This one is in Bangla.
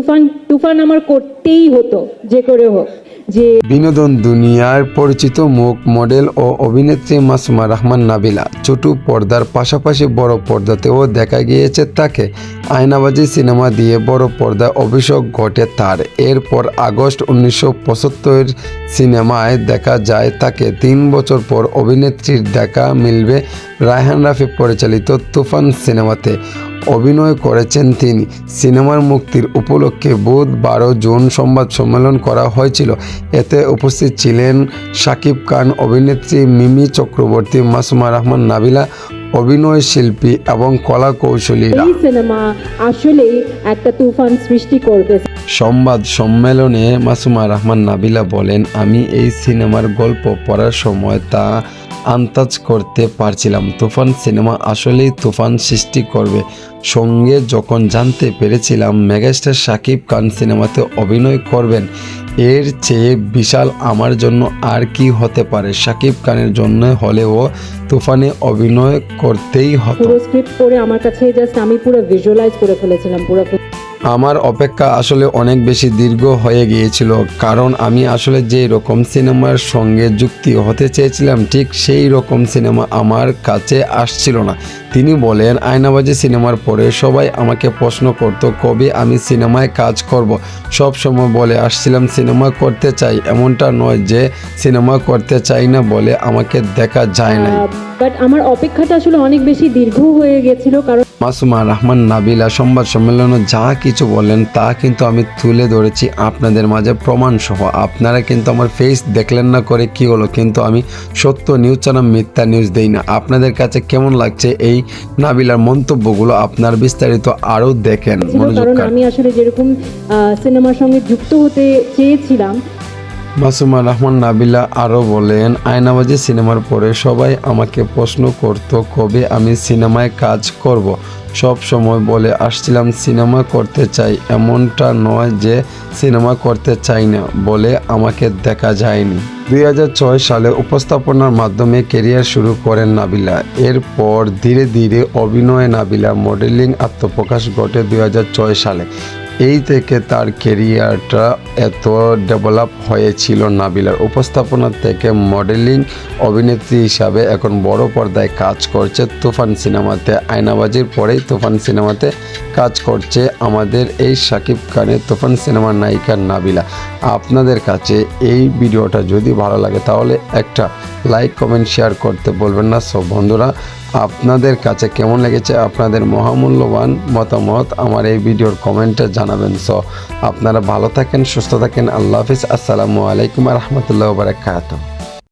তুফান তুফান আমার করতেই হতো, যে করে হোক, যে বিনোদন দুনিয়ার পরিচিত মুখ, মডেল ও অভিনেত্রী মাসুমা রহমান নাবিলা। ছোট পর্দার পাশাপাশি বড় পর্দাতেও দেখা গিয়েছে তাকে। আয়নাবাজি সিনেমা দিয়ে বড় পর্দায় অভিষেক ঘটে তার। এরপর আগস্ট উনিশশো পঁচাত্তর সিনেমায় দেখা যায় তাকে। তিন বছর পর অভিনেত্রীর দেখা মিলবে রায়হান রাফি পরিচালিত তুফান সিনেমাতে। অভিনয় করেছেন তিনি। সিনেমার মুক্তির উপলক্ষে বুধ বারো জুন সংবাদ সম্মেলন করা হয়েছিল। এতে উপস্থিত ছিলেন শাকিব খান অভিনেত্রী মিমি চক্রবর্তী মাসুমা রহমান নাবিলা অভিনয় শিল্পী এবং কলা কৌশলীরা সিনেমা আসলেই একটা তুফান সৃষ্টি করবে। সংবাদ সম্মেলনে মাসুমা রহমান নাবিলা বলেন আমি এই সিনেমার গল্প পড়ার সময় তা আন্দাজ করতে পারছিলাম। তুফান সিনেমা আসলেই তুফান সৃষ্টি করবে। সঙ্গে যখন জানতে পেরেছিলাম, মেগাস্টার শাকিব খান সিনেমাতে অভিনয় করবেন, এর চেয়ে বিশাল আমার জন্য আর কি হতে পারে? শাকিব খানের জন্য হলেও তুফানে অভিনয় করতেই হবে পুরো স্ক্রিপ্ট পড়ে আমার কাছে জাস্ট আমি পুরো ভিজুয়ালাইজ করে ফেলেছিলাম, পুরো আমার অপেক্ষা আসলে অনেক বেশি দীর্ঘ হয়ে গিয়েছিল, কারণ আমি আসলে যে রকম সিনেমার সঙ্গে যুক্তি হতে চেয়েছিলাম, ঠিক সেই রকম সিনেমা আমার কাছে আসছিল না। তিনি বলেন আয়নাবাজি সিনেমার পরে সবাই আমাকে প্রশ্ন করতো কবে আমি সিনেমায় কাজ করব? সব সময় বলে আসছিলাম সিনেমা করতে চাই এমনটা নয় যে সিনেমা করতে চাই না বলে আমাকে দেখা যায় না বাট আমার অপেক্ষাটা আসলে অনেক বেশি দীর্ঘ হয়ে গেছিল কারণ মাসুমা রহমান নাবিলা সংবাদ সম্মেলনে যা কিছু বলেন তা কিন্তু আমি তুলে ধরেছি আপনাদের মাঝে প্রমাণ সহ আপনারা কিন্তু আমার ফেস দেখলেন না করে কি হলো কিন্তু আমি সত্য নিউজ ছাড়া মিথ্যা নিউজ দেই না। আপনাদের কাছে কেমন লাগছে এই নাবিলার মন্তব্যগুলো আপনার বিস্তারিত আরও দেখেন মনোযোগ কারণ কার আমি আসলে যেরকম সিনেমার সঙ্গে যুক্ত হতে চেয়েছিলাম মাসুমা রহমান নাবিলা আরও বলেন আয়নাবাজি সিনেমার পরে সবাই আমাকে প্রশ্ন করতো কবে আমি সিনেমায় কাজ করব। সব সময় বলে, আসছিলাম সিনেমা করতে চাই, এমনটা নয় যে সিনেমা করতে চাই না, বলে আমাকে দেখা যায়নি। দুই হাজার ছয় সালে উপস্থাপনার মাধ্যমে কেরিয়ার শুরু করেন নাবিলা। এরপর ধীরে ধীরে অভিনয়ে নাবিলা, মডেলিং আত্মপ্রকাশ ঘটে দুই হাজার ছয় সালে। এই থেকে তার কেরিয়ারটা এত ডেভেলপ হয়েছিল নাবিলার উপস্থাপনা থেকে মডেলিং অভিনেত্রী হিসাবে এখন বড় পর্দায় কাজ করছে তুফান সিনেমাতে। আয়নাবাজির পরেই তুফান সিনেমাতে কাজ করছে আমাদের এই শাকিব খানের তুফান সিনেমার নায়িকা নাবিলা। আপনাদের কাছে এই ভিডিওটা যদি ভালো লাগে তাহলে একটা লাইক কমেন্ট শেয়ার করতে বলবেন না। সব বন্ধুরা, আপনাদের কাছে কেমন লেগেছে আপনাদের মহামূল্যবান মতামত আমার এই ভিডিওর কমেন্টে জানাবেন। সো আপনারা ভালো থাকেন, সুস্থ থাকেন। আল্লাহ হাফিজ। আসসালামু আলাইকুম রহমতুল্লাহ বারাকাতুহ।